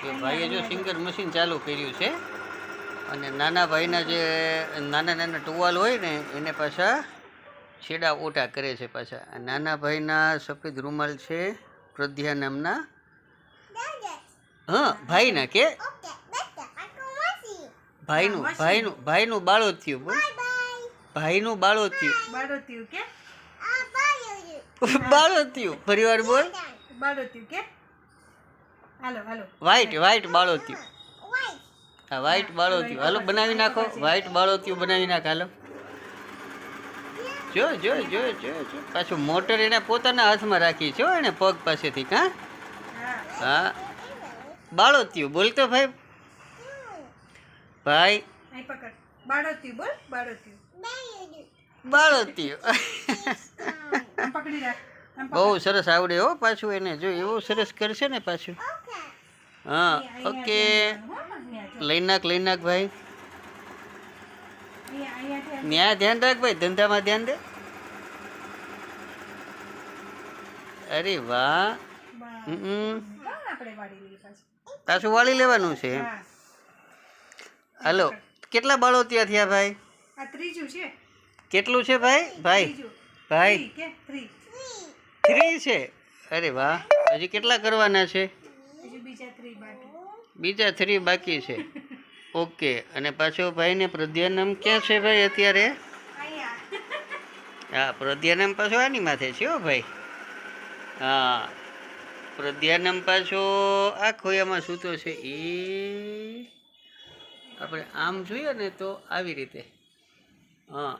થયો ભાઈએ જો સિંગર મશીન ચાલુ કર્યું છે અને નાના ભાઈના જે નાના નાના ટુવાલ હોય ને એને પાછા છેડા ઓટા કરે છે પાછા. નાના ભાઈના સફેદ રૂમાલ છે પ્રધ્યા નામના. હા ભાઈના કે? ભાઈનું ભાઈનું ભાઈનું બાળો થયું. બોલ. ભાઈનું બાળો થયું. બાળોત્યું કે? બાળો થયું. પરિવાર બોલ. બાળોત્યું કે? હાલો હાલો. વ્હાઈટ વ્હાઈટ બાળો થયું. હા વ્હાઈટ બાળોતિયું હાલો બનાવી નાખો. વ્હાઈટ બાળોતિયું બનાવી નાખ. હાલો. જો જો જો જો જો. પાછું મોટર એને પોતાના હાથમાં રાખી. છે હો એને પગ પાસેથી હા. હા. બાળોતિયું બોલતો ભાઈ. ભાઈ. બાળોતિયું બોલ. બાળોતિયું બાળો થયું. પકડી રાખ. બહુ સરસ આવડે હો પાછું એને. જો એવું સરસ કરશે ને પાછું. હા ઓકે લઈ નાખ લઈ નાખ ભાઈ. અહીંયા ન્યા ધ્યાન રાખ ભાઈ ધંધામાં ધ્યાન દે. અરે વાહ. પાછું. વાળી લેવાનું છે. હાલો કેટલા બાળો ત્યાં થયા ભાઈ? આ ત્રીજું છે. કેટલું છે ભાઈ? ભાઈ. ભાઈ. થ્રી છે? અરે વાહ. હજી કેટલા કરવાના છે? બીજા થ્રી બાકી. બીજા થ્રી બાકી છે. ઓકે. અને પાછો ભાઈને પ્રધ્યાનમ ક્યાં છે ભાઈ અત્યારે? હા પ્રધ્યાનમ પાછો આની માથે છે હો ભાઈ. હા. પ્રધ્યાનમ પાછો આ ખોયામાં સૂતો છે. એ આપણે આમ જોઈએ ને તો આવી રીતે. હા.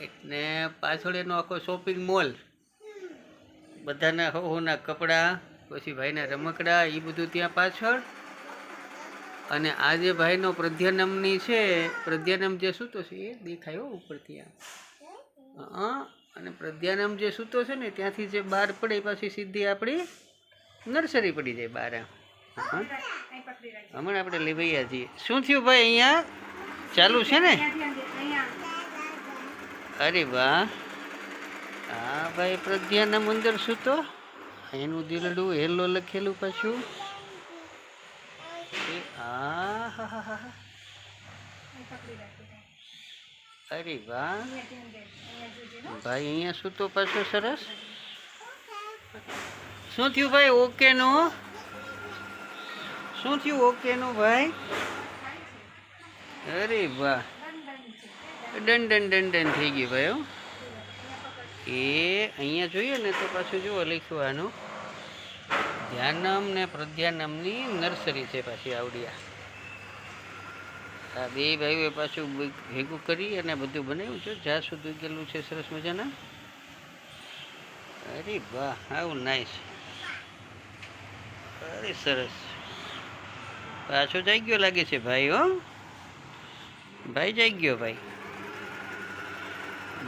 એટલે પાછળ એનો આખો શોપિંગ મોલ બધાના હોના કપડાં, પછી ભાઈના રમકડા એ બધું ત્યાં પાછળ. અને આ જે ભાઈનો પ્રધ્યાનમની છે, પ્રધ્યાનમ જે સૂતો છે, એ દેખાય ઉપરથી હા, અને પ્રધ્યાનમ જે સૂતો છે ને, ત્યાંથી જે બહાર પડે પાછી સીધી આપણી નર્સરી પડી જાય બહાર હમણાં આપણે લેવાયા છીએ. શું થયું ભાઈ અહીંયા? ચાલુ છે ને? અરે વાહ. હા, ભાઈ, પ્રજ્ઞાના મંદિર સૂતો એનું દિલડું હેલો લખેલું પાછું. અરે વાહ. ભાઈ, અહીંયા સૂતો પાછો સરસ શું થયું ભાઈ ઓકે નું શું થયું ઓકે નું ભાઈ અરે વાહ ડન ડન થઈ ગયું ભાઈ. એ અહીંયા જોઈએ ને તો પાછું જુઓ લખ્યું આનું. ધ્યાનમ ને પ્રધ્યાનમની નર્સરી છે પાછી આવડિયા. આ બે ભાઈઓએ પાછું ભેગું કરી અને બધું બનાવ્યું. છે જ્યાં સુધી ગયેલું છે સરસ મજાના. અરે વાહ, આવું નાઈસ અરે સરસ. પાછો જઈ ગયો લાગે છે ભાઈ, હો. ભાઈ જઈ ગયો ભાઈ.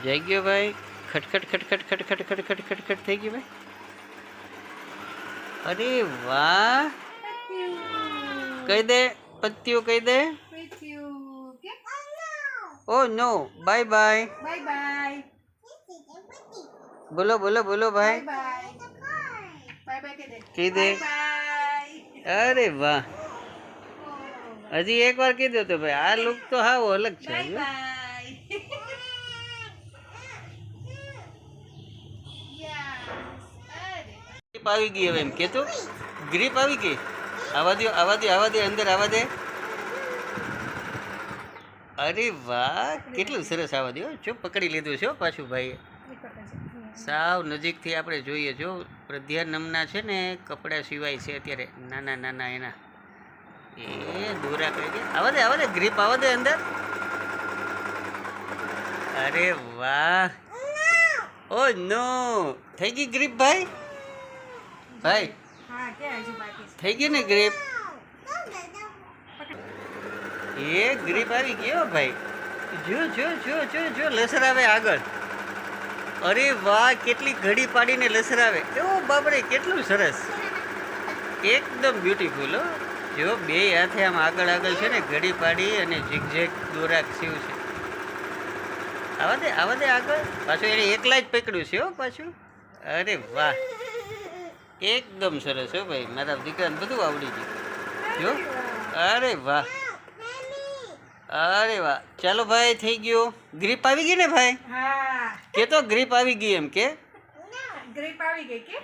જઈ ગયો ભાઈ. ખટખટ ખટખટ ખટખટ ખટખટ ખટખટ થઈ ગયું ભાઈ અરે વાહ કહી દે પત્તીઓ કહી દે With you. કે ઓ નો બાય બાય બાય બાય બોલો બોલો બોલો ભાઈ બાય બાય બાય કે દે કહી દે બાય અરે વાહ હજી એક વાર કીધું તો ભાઈ આ લુક તો હાવ અલગ છે ગ્રીપ આવી ગઈ હવે એમ. કેતો ગ્રીપ આવી ગઈ? આવા દે આવા દે આવા દે અંદર આવા દે. અરે વાહ, કેટલું સરસ આવા દો. જો પકડી લીધું છે પાછું ભાઈ સાવ નજીકથી આપણે જોઈએ જો પ્રધ્યાનમના છે ને, કપડાં સિવાય છે અત્યારે. નાના નાના એના. એ દોરા કરી દે. આવા દે આવા દે, ગ્રીપ આવા દે અંદર. અરે વાહ. ઓ નો. થઈ ગઈ ગ્રીપ ભાઈ? ભાઈ થઈ ગઈ ને ગ્રીપ એ ગ્રીપ આવી ગયો ભાઈ. જો જો જો જો જો લસરાવે આગળ. અરે વાહ કેટલી ઘડી પાડીને લસરાવે ઓ બાપરે કેટલું સરસ. એકદમ બ્યુટીફુલ હો. જો બે હાથે આમ આગળ આગળ છે ને ઘડી પાડી અને ઝીકઝેક દોરાક સીવ છે. આવા દે આવા દે આગળ. પાછું એને એકલા જ પકડ્યું છે હો પાછું. અરે વાહ. એકદમ સરસ હો ભાઈ. મારા દીકરાને બધું આવડી ગયું. જો. અરે વાહ. અરે વાહ. ચાલો ભાઈ થઈ ગયો. ગ્રીપ આવી ગઈ ને ભાઈ? કે તો ગ્રીપ આવી ગઈ એમ કે? ગ્રીપ આવી ગઈ કે?